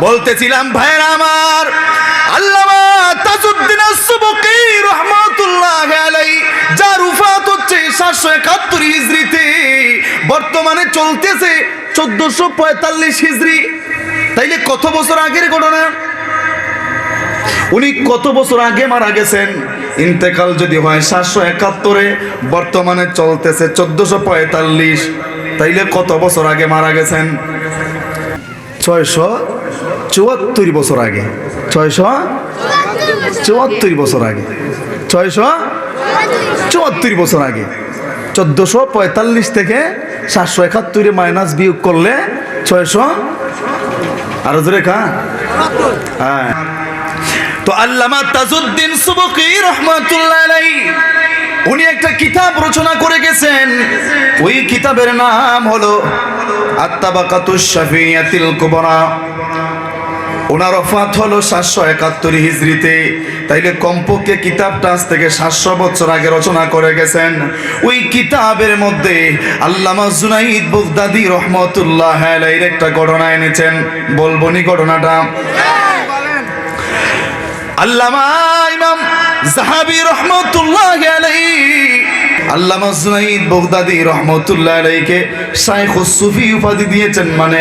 বলতেছিলাম, ভাইয়ের আমার হচ্ছে 771 হিজরিতে, বর্তমানে চলতেছে 1445 হিজরি। তাইলে কত বছর আগের ঘটনা? উনি কত বছর আগে মারা গেছেন? ইন্তেকাল যদি হয় সাতশো একাত্তরে, বর্তমানে চলতেছে চোদ্দশো পঁয়তাল্লিশ। তাইলে কত বছর আগে মারা গেছেন? ছয়শো চুয়াত্তর বছর আগে। ছয়শো? চুয়াত্তর বছর আগে। ছয়শো? চুয়াত্তর বছর আগে। চোদ্দশো পঁয়তাল্লিশ থেকে সাতশো একাত্তরে মাইনাস বিয়োগ করলে ছয়শো? আরও জোরে খা। হ্যাঁ। তো আল্লামা তাজউদ্দিন সুবকি রহমাতুল্লাহ আলাইহি, উনি একটা কিতাব রচনা করে গেছেন। ওই কিতাবের নাম হলো আত্তাবাকাতুশ শাফিয়াতিল কুবরা। ওনার অফাত হলো সাতশো একাত্তর হিজড়িতে। তাইলে কমপক্ষে কিতাবটা আজ থেকে সাতশো বছর আগে রচনা করে গেছেন। ওই কিতাবের মধ্যে আল্লামা জুনাইদ বুগদাদি রহমতুল্লাহ আলাইহির একটা ঘটনা এনেছেন। বলবনি ঘটনাটা? আল্লামা ইমাম জাহাবি রহমতুল্লাহ আল্লামা জুনাইদ বগদাদি রহমতুল্লাহ আলাইকে শাইখ সুফি উপাধি দিয়েছেন। মানে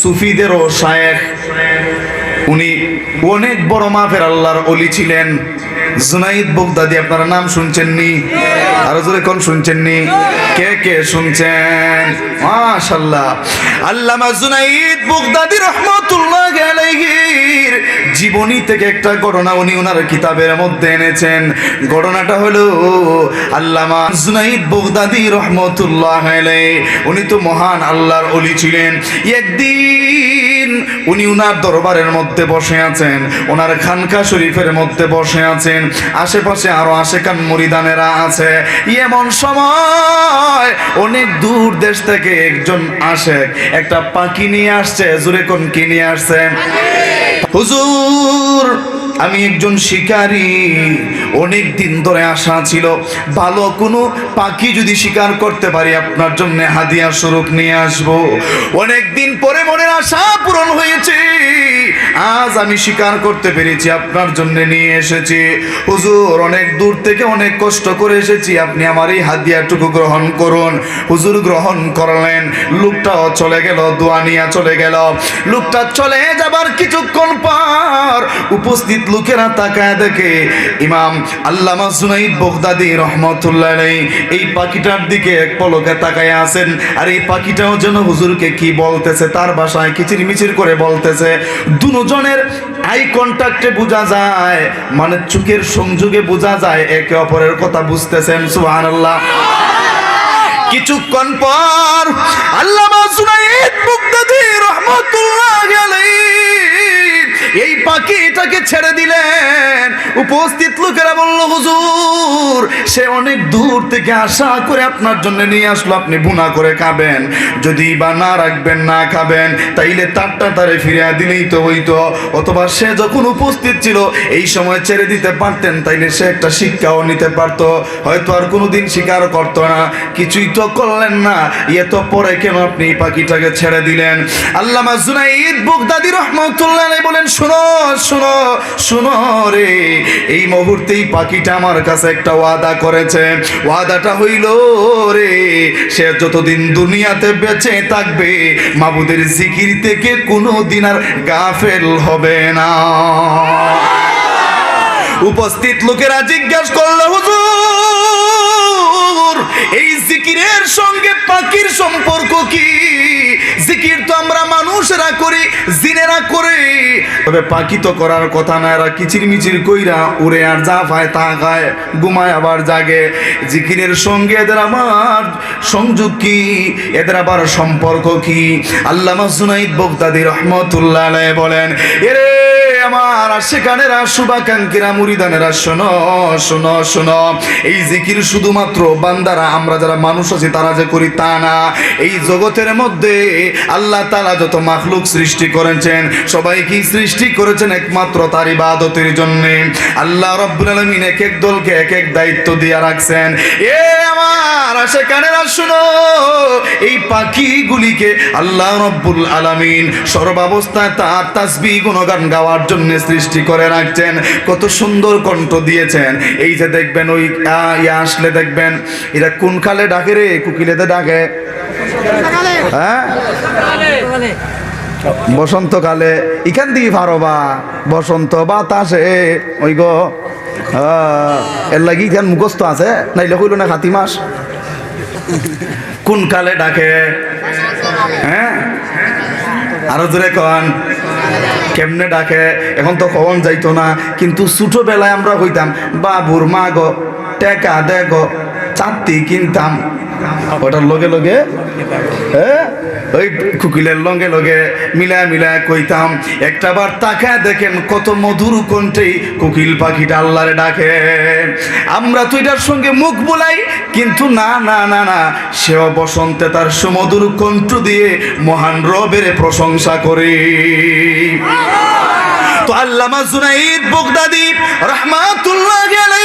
সুফিদেরও শায়েখ। উনি অনেক বড় মাফের আল্লাহর অলি ছিলেন। জুনাইদ বগদাদি, আপনারা নাম শুনছেননি? আরও জোরে কোন শুনছেননি? কে কে শুনছেন? মাশাল্লাহ আল্লামা জুনাইদ বগদাদি রহমতুল্লাহ আলাইহির জীবনী থেকে একটা ঘটনা উনি ওনার কিতাবের মধ্যে এনেছেন। ঘটনাটা হলো, আল্লামা জুনাইদ বগদাদি রহমতুল্লাহ আলাইহি, উনি তো মহান আল্লাহর অলি ছিলেন। একদিন উনি উনার দরবারের মধ্যে বসে আছেন ওনার খানকা শরীফের মধ্যে বসে আছেন, আশেপাশে আরও আশেকান মরিদানেরা আছে। এমন সময় অনেক দূর দেশ থেকে একজন আসে, একটা পাখি নিয়ে আসছে জুরে কোন কি নিয়ে আসছে? হুজুর, আমি একজন শিকারী অনেক দিন ধরে আশা ছিল, ভালো কোনো পাখি যদি শিকার করতে পারি, আপনার জন্য হাদিয়া স্বরূপ নিয়ে আসব। অনেক দিন পরে মনের আশা পূরণ হয়েছে, আজ আমি শিকার করতে পেরেছি, আপনার জন্য নিয়ে এসেছি। হুজুর, অনেক দূর থেকে অনেক কষ্ট করে এসেছি, আপনি আমার এই হাদিয়াটুকু গ্রহণ করুন। হুজুর গ্রহণ করলেন লোকটাও চলে গেল, দোয়া নিয়ে চলে গেল। লোকটা চলে যাবার কিছুক্ষণ পর উপস্থিত লোকেরা তাকায় দেখে, ইমাম আল্লামা জুনাইদ বগদাদি রহমতুল্লাহ এই পাখিটার দিকে এক পলকে তাকায় আছেন। আর এই পাখিটাও যেন হুজুরকে কি বলতেছে, তার কিচির মিচির করে বলতেছে। দুজনের আই বোঝা যায় মানে চোখের সংযোগে বোঝা যায়, একে অপরের কথা বুঝতেছেন, সুবহানাল্লাহ। কিছুক্ষণ পর আল্লামা জুনাইদ রহমতুল্লাহ এই পাখি এটাকে ছেড়ে দিলেন। উপস্থিত লোকেরা বলল হুজুর সে অনেক দূর থেকে আশা করে আপনার জন্য নিয়ে আসলো, আপনি বুনা করে খাবেন। যদি বা না রাখবেন, না খাবেন, তাইলে তারটা তারে ফিরিয়ে দিলেই তো হইতো। অথবা সে যখন উপস্থিত ছিল, এই সময় ছেড়ে দিতে পারতেন, তাইলে সে একটা শিক্ষাও নিতে পারতো। হয়তো আর কোনোদিন স্বীকার করতো না। কিছুই তো করলেন না। ইয়ে তো পরে কেন আপনি পাখিটাকে ছেড়ে দিলেন? আল্লামা জুনাইদ বুগদাদি রহমতুল্লাহ বলেন, শুনো শুনো শুনো রে, এই মুহূর্তেই পাখিটা আমার কাছে একটা ওয়াদা করেছে। ওয়াদাটা হইল রে, সে যতদিন দুনিয়াতে বেঁচে থাকবে, মাবুদের জিকির থেকে কোনো দিন আর গাফেল হবে না। উপস্থিত লোকেরা জিজ্ঞাসা করল, হুজুর এই জিকিরের সঙ্গে পাখির সম্পর্ক কি? জিকির তো আমরা মানুষরা করি, জিনেরা করে। তবে পাখি তো করার কথা না, এরা কিচির মিচির কইরা উড়ে আর যা পায় তা খায়, ঘুমায় আবার জাগে। জিকিরের সঙ্গে এদের আমার সংযোগ কি? এদের আবার সম্পর্ক কি? আল্লামা জুনাইদ বগদাদি রহমতুল্লাহ বলেন, এরে আমার সেখানেরা শুভাকাঙ্ক্ষীরা, মুরিদানেরা, শোনো শোনো শোনো। এই জিকির শুধুমাত্র বান্দারা আমরা যারা মানুষ আছি, তারা যে করি তা না। এই জগতের মধ্যে আল্লাহ তালা যত মাখলুক সৃষ্টি করেছেন, সবাই কি সৃষ্টি করেছেন একমাত্র তার ইবাদতের জন্য? আল্লাহ রব্বুল আলমিন এক এক দলকে এক এক দায়িত্ব দিয়ে রাখছেন। এ আমার সেখানেরা শোনো, এই পাখিগুলিকে আল্লাহ রব্বুল আলামিন সর্বাবস্থায় তার তাসবি গুণগান গাওয়ার জন্য সৃষ্টি করে রাখছেন। কত সুন্দর কণ্ঠ দিয়েছেন। এই যে দেখবেন, ওই ইয়া আসলে দেখবেন, এরা কোন কালে ডাকে রে? কুকিলেতে ডাকে। হ্যাঁ? বসন্তকালে এখান দিয়ে পারবা বসন্ত বাতাসে। ওই গো এর লাগি এখান মুখস্থ আছে? নাইলে কইল না খাতি মাস। কোন কালে ডাকে? হ্যাঁ? আরও জোরে কন। কেমনে ডাকে? এখন তো কখন যাইতো না। কিন্তু ছোটবেলায় আমরা কইতাম বাবুর মা গো টেকা দে গো। চারটি কিনতাম। ওটার লগে লগে হ্যাঁ ওই কুকিলের লগে লগে মিলা মিলা কইতাম, একটা বার তাকায় দেখেন কত মধুর কণ্ঠে কোকিল পাখিটা আল্লাহরে ডাকে। আমরা তো এটার সঙ্গে মুখ বোলাই, কিন্তু না না না না, সেও বসন্তে তার সুমধুর কণ্ঠ দিয়ে মহান রবের প্রশংসা করে। তো আল্লামা জুনাইদ বগদাদি রহমাতুল্লাহ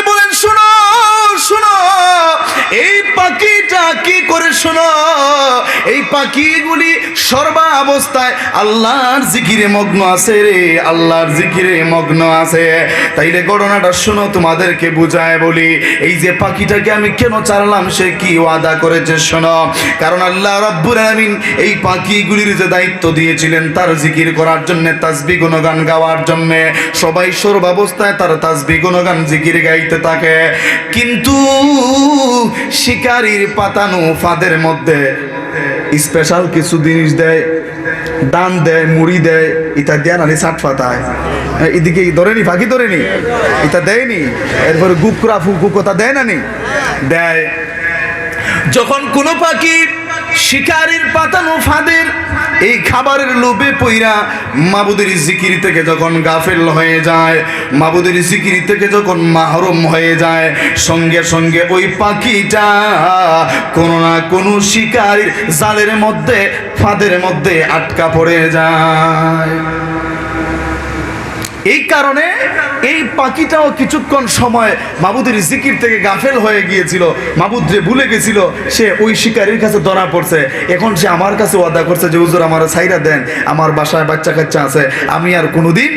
বলেন, শুনো শুনো, এই পাখিটা কি করে শোনো? এই পাখিগুলি সর্বা অবস্থায় আল্লাহর জিকিরে মগ্ন আছে রে, আল্লাহর জিকিরে মগ্ন আছে। তাইলে ঘটনাটা তোমাদেরকে বুঝায় বলি, এই যে পাখিটাকে আমি কেন চালালাম, সে কি ওয়াদা করেছে শোনো? কারণ আল্লাহ রাব্বুল আলামিন এই পাখিগুলির যে দায়িত্ব দিয়েছিলেন, তার জিকির করার জন্য তাসবি গুণগান গাওয়ার জন্য, সবাই সর্বাবস্থায় তার তাসবি গুণগান জিকির গাইতে থাকে। কিন্তু শিকারির পাতানো ফাঁদের মধ্যে স্পেশাল কিছু জিনিস দেয়, দান দেয়, মুড়ি দেয়, এটা দেয় না সাট পাতায়। এদিকে ধরেনি, ফাঁকি ধরেনি, এটা দেয়নি, এরপরে গুকরা ফুকুকতা দেয় না নি? দেয়। যখন কোনো পাখি শিকারির পাতানো ফাঁদের এই খাবারের লোভে পইরা মাবুদের জিকির থেকে যখন গাফেল হয়ে যায়, মাবুদের জিকির থেকে যখন মাহরম হয়ে যায়, সঙ্গে সঙ্গে ওই পাখিটা কোনো না কোনো শিকারির জালের মধ্যে, ফাঁদের মধ্যে আটকা পড়ে যায়। এই কারণে এই পাখিটাও কিছুক্ষণ সময় মাবুদের জিকির থেকে গাফেল হয়ে গিয়েছিল। মাবুদরে ভুলে গেছিল সে ওই শিকারীর কাছে ধরা পড়ছে। এখন সে আমার কাছে ওয়াদা করছে যে হুজুর আমার সাইরা দেন। আমার বাসায় বাচ্চা কাচ্চা আছে। আমি আর কোনোদিন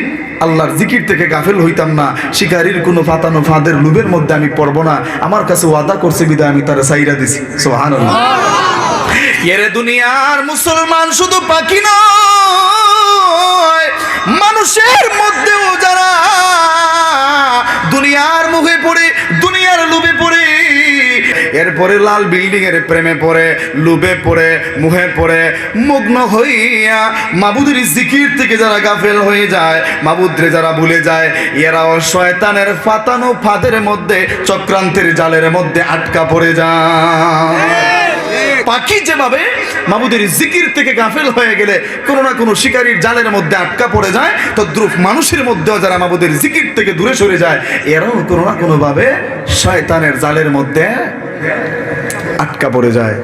আল্লাহর জিকির থেকে গাফেল হইতাম না। শিকারির কোনো ফাতানো ফাঁদের লুবের মধ্যে আমি পড়ব না। আমার কাছে ওয়াদা করছে বিদায় আমি তার সাইরা দিছি। সোহান এরে দুনিয়ার মুসলমান শুধু পাখি নয়। মানুষের মধ্যেও যারা দুনিয়ার মুখে পড়ে, দুনিয়ার লোভে পড়ে, এরপরে লাল বিল্ডিং এর প্রেমে পড়ে লুবে পড়ে মুহে পড়ে, মগ্ন হইয়া মাবুদের জিকির থেকে যারা গাফেল হয়ে যায়, মাবুদরে যারা ভুলে যায়, এরাও শয়তানের ফাতানো ফাঁদের মধ্যে, চক্রান্তের জালের মধ্যে আটকা পড়ে যায়। পাখি যেভাবে মাবুদের জিকির থেকে গাফেল হয়ে গেলে কোনো না কোনো শিকারীর জালের মধ্যে আটকা পড়ে যায় তো দ্রুপ মানুষের মধ্যেও যারা মাবুদের জিকির থেকে দূরে সরে যায়, এরাও কোনো না কোনোভাবে শয়তানের জালের মধ্যে আটকা পড়ে যায়।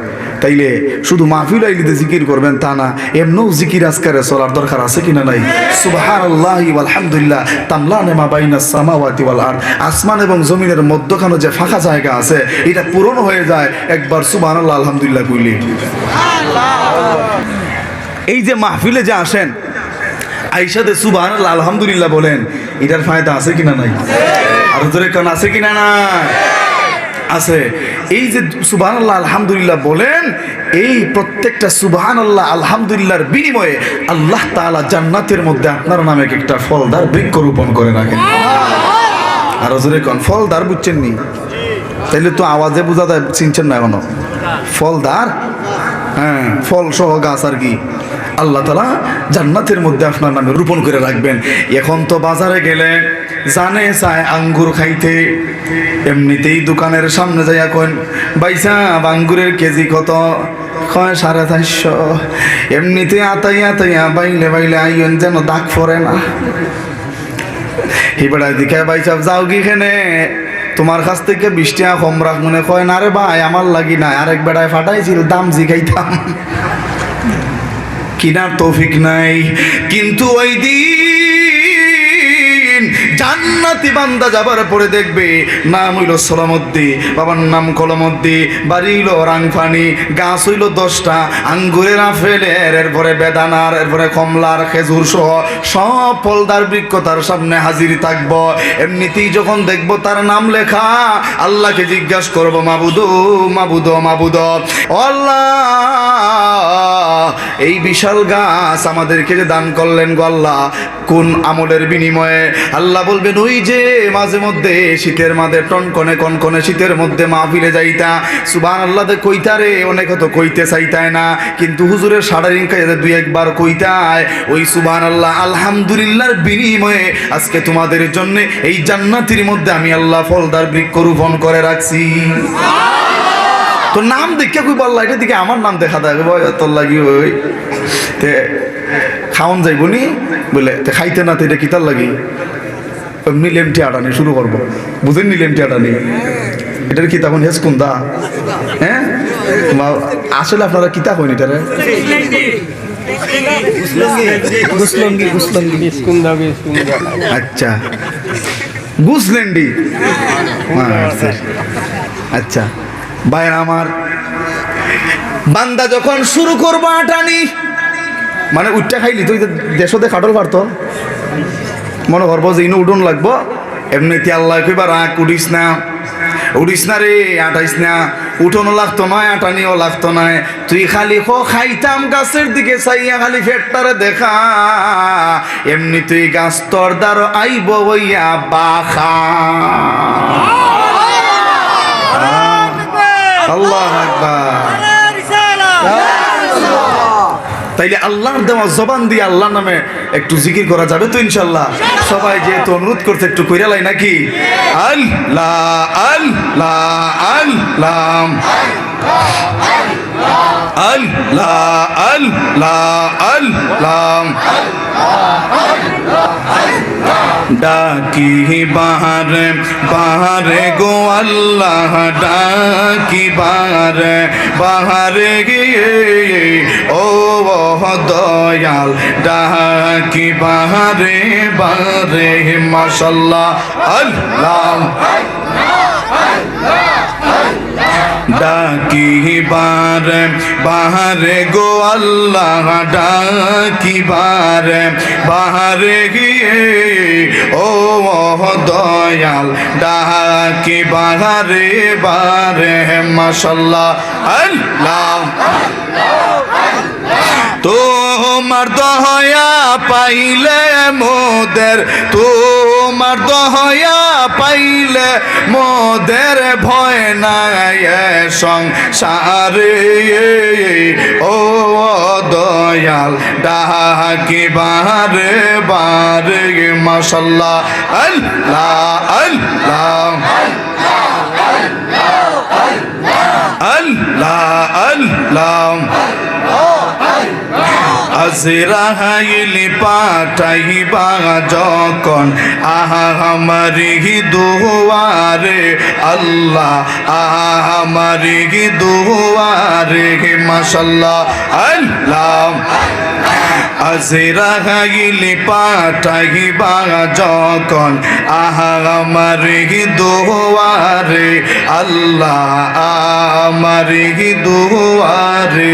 তাইলে শুধু মাহফিল আইলিতে জিকির করবেন তা না, এমনও জিকির আজকারে চলার দরকার আছে কিনা নাই? সুবহানাল্লাহি আলহামদুলিল্লাহ তামলানে মা বাইনা সামাওয়াতি ওয়াল আরদ, আসমান এবং জমিনের মধ্যখানে যে ফাঁকা জায়গা আছে, এটা পূরণ হয়ে যায় একবার সুবহানাল্লাহ, আলহামদুলিল্লাহ কইলে। এই যে মাহফিলে যে আসেন আইসাতে সুবহানাল্লাহ, আলহামদুলিল্লাহ বলেন, এটার ফায়দা আছে কিনা নাই? আর জোরে কান, আছে কিনা না আছে। এই যে সুবহান আল্লাহ আলহামদুলিল্লাহ বলেন এই প্রত্যেকটা সুবহান আল্লাহ আলহামদুলিল্লাহর বিনিময়ে আল্লাহ তাআলা জান্নাতের মধ্যে আপনার নামে একটা ফলদার বৃক্ষ রোপণ করে রাখেন। আর জোরে কন ফলদার বুঝছেন নি? তাইলে তো আওয়াজে বোঝা যায় চিনছেন না এখনও? ফলদার? হ্যাঁ ফল সহ গাছ আর কি। আল্লাহ তালা জান্নাতের মধ্যে আপনার নামে রোপণ করে রাখবেন। এখন তো বাজারে গেলে জানে চায় আঙ্গুর খাইতে। এমনিতেই দোকানের সামনে যাইয়া কোন বাইসা আঙ্গুরের কেজি কত? কয়, সাড়ে চারশো। এমনিতে আতাইয়া আতাইয়া বাইলে বাইলে আইন যেন দাগ পড়ে না। হিবেড়া দিকে ভাই সাহেব যাও কি খেনে তোমার কাছ থেকে বৃষ্টি কম রাখ। মনে কয়, না রে ভাই, আমার লাগি না আরেক বেড়ায় ফাটাইছিল, দাম জিগাইতাম কিনার তৌফিক নাই কিন্তু ওই দিন জান্নাতি বান্দা যাবার পরে দেখবে নাম হইল সোলামদ্দি, বাবার নাম কলমদ্দি, বাড়ি হইল রাংফানি, গাছ হইল দশটা, আঙ্গুরের আপেলের এরপরে বেদানার, এরপরে কমলার খেজুর সহ সব ফলদার বৃক্ষ তার সামনে হাজির থাকব। এমনিতেই যখন দেখব তার নাম লেখা, আল্লাহকে জিজ্ঞাসা করব, মাবুদু, মাবুদ মাবুদ? এই বিশাল গাছ আমাদেরকে যে দান করলেন গো আল্লাহ, কোন আমলের বিনিময়ে? আল্লাহ বলবেন, ওই যে মাঝে মধ্যে শীতের মাঝে টনকনে কনকনে শীতের মধ্যে মা মাহফিলে যাইতা। সুবান আল্লাহ দে কইতারে অনেক তো কইতে চাইতায় না, কিন্তু হুজুরের সাড়া রিঙ্কা দুই একবার কইতায়, ওই সুবান আল্লাহ আলহামদুলিল্লাহর বিনিময়ে আজকে তোমাদের জন্য এই জান্নাতির মধ্যে আমি আল্লাহ ফলদার বৃক্ষ রোপণ করে রাখছি। তো নাম দেখে কই বললা? এটা দিকে আমার নাম দেখা বয়, তোর লাগি ওই। তে, খাওন যাইব বলে খাইতে না, তো এটা কিতার লাগি? এমনি লেমটি আটানি শুরু করব। বুঝেননি লেমটি আটানি এটার কি তখন হেস কোন দা হ্যাঁ আসলে আপনারা কিতা কইন এটারে? আচ্ছা। গুসলেন্ডি? আচ্ছা। আচ্ছা। ভাইরা আমার বান্দা যখন শুরু করব আটানি মানে উঠটা খাইলি তুই দেশতে খাটল পারতো? মনে করব যে ইনো উঠুন লাগবো। এমনিতে আল্লাহ কইবার আঁক উঠিস না উঠিস না রে আটাইস না। উঠোনো লাগতো নয় আটানিও লাগতো নয় তুই খালি খো খাইতাম গাছের দিকে চাইয়া খালি ফেটটারে দেখা। এমনি তুই গাছ তোর দ্বার আইব হইয়া বাখা। আল্লাহ আকবার। তাইলে আল্লাহর দেওয়া জবান দিয়ে আল্লাহ নামে একটু জিকির করা যাবে তো ইনশাল্লাহ। সবাই যেহেতু অনুরোধ করতে একটু কইরালাই নাকি? আল্লাহ আল্লাহ আল্লাহ আল্লাহ আল্লাহ আল্লাহ। ডাকি বাহারে বাহারে গো আল্লাহ, ডাকি বাহারে বাহারে গিয়ে, ও দয়াল। ডাকি বাহারে বাহারে, মাশাল্লাহ, আল্লাহ। ডাকিবার বাহারে গো আল্লাহ ডাকিবার বাহারে গিয়ে ও দয়াল ডাকি বাহারে বারে মাসাল্লাহ আল্লাহ তোমার দহয়া পাইলে মোদের তোমার দহয়া পাইলে মোদের ভয় নাই সংসারে ও দয়াল ডাকি বারে বারে মাসাল্লাহ আল্লাহ আল্লাহ আল্লাহ আল্লাহ আজরাহাইলি পাঠাইবা যখন আহা আমারি দুয়ারে আল্লাহ আহা আমারি দুয়ারে মাসাল্লাহ আল্লাহ। আজরাহাইলি পাঠাইবা যখন আহা আমারি দুয়ারে, আল্লাহ আমারি দুয়ারে।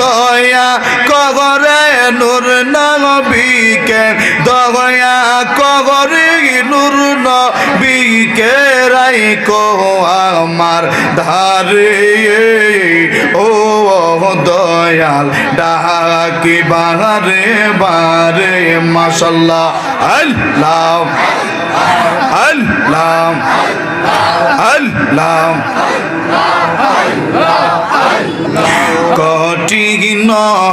দয়া কগরে নূর নবীকে, দয়া কগরে নূর নবীকে রাই কো আমার ধারে? ও দয়াল, ডাকি বাহারে বারে, মাশাল্লাহ। আল্লাহ আল্লাহ আল্লাহ।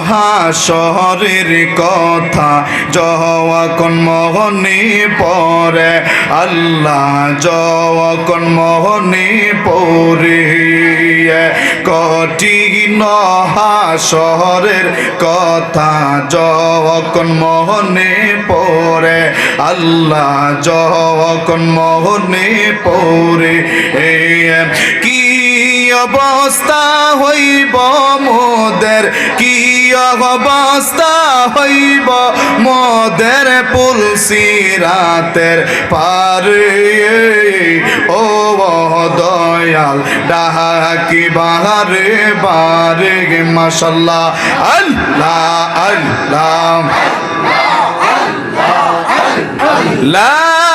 হাসরের কথা যখন মহনে পরে আল্লাহ যখন মহনে পরে কঠিন হাসরের কথা যখন মহনে পরে আল্লাহ যখন মহনে পরে কি অবস্থা হইব মোদের? কি অবস্থা হইব মোদের পুলসি রাতের পারে? ও দয়াল, ডাকি বাহারে, বারে মাসাল্লাহ আল্লাহ আল্লাহ লা ইলাহা